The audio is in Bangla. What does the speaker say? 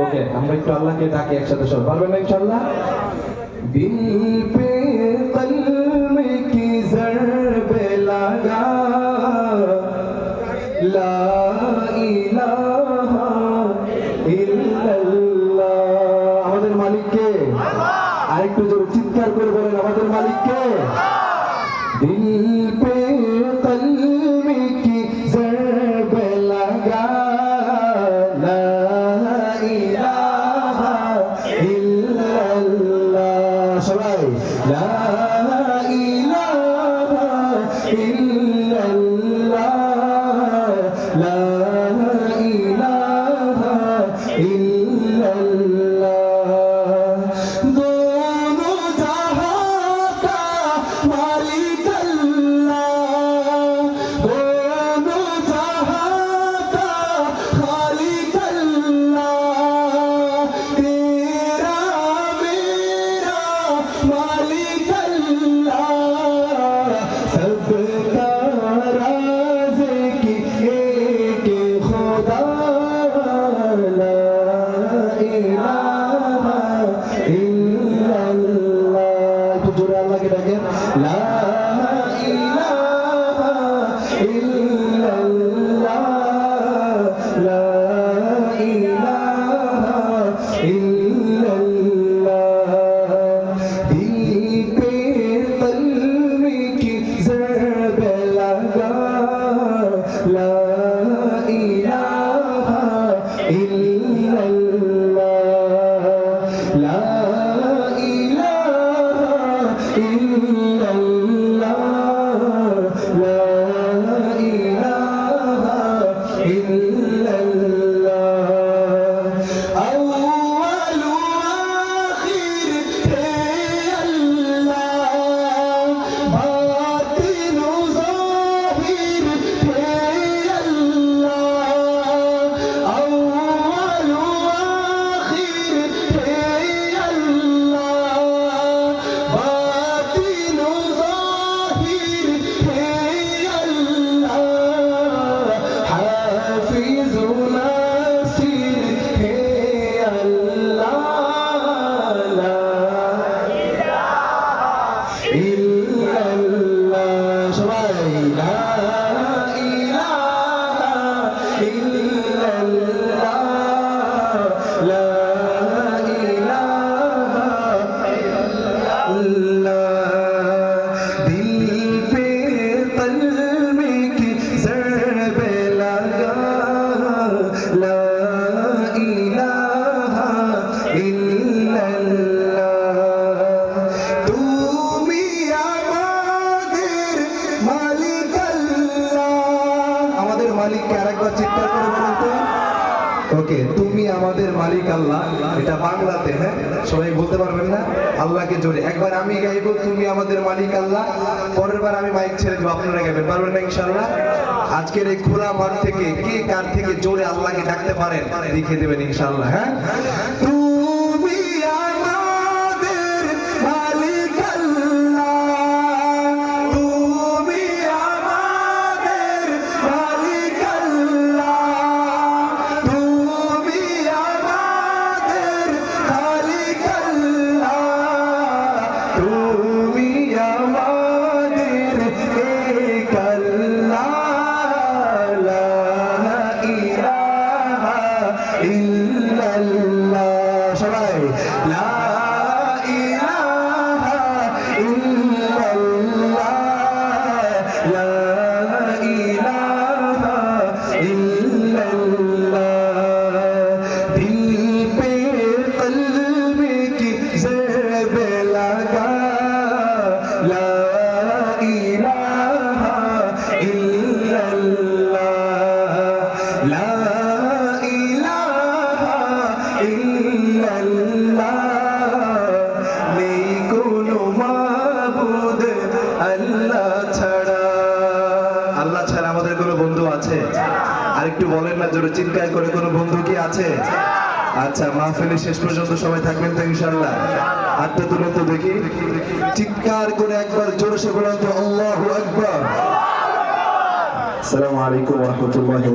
ওকে, আমরা একটু আল্লাহকে ডাকি একসাথে সব পারবে না ইনশাল্লাহ দিল পে কলম কি জরব লাগা। আরেকটু জোর চিৎকার করে বলেন, আমাদের মালিককে। দিল পে إله إلا ইল্লাল্লাহ আমাদের আরেকবার চিৎকার করে বলুন তো। ওকে, তুমি আমাদের মালিক আল্লাহ, এটা বাংলাতে হ্যাঁ? সবাই বলতে পারবেন না? আল্লাহকে জোরে। একবার আমি গাইব, তুমি আমাদের মালিক আল্লাহ। পরের বার আমি মাইক ছেড়ে দেবো, আপনারা গাইবেন। পারবেন না ইনশাল্লাহ আজকের এই খোলা মাঠ থেকে কে কার থেকে জোরে আল্লাহকে ডাকতে পারেন দেখিয়ে দেবেন ইনশাল্লাহ হ্যাঁ? সবাই লা আল্লাহ ছাড়া আমাদের কোনো বন্ধু আছে? আর একটু বলেন না, জোরে চিৎকার করে কোনো বন্ধু কি আছে? আচ্ছা মাহফিলের শেষ পর্যন্ত সবাই থাকবেন তো ইনশাল্লাহ হাতটা তুলে তো দেখি। চিৎকার করে একবার জোরে সে বলেন তো, আল্লাহু আকবার। আসসালামু আলাইকুম ওয়া রাহমাতুল্লাহি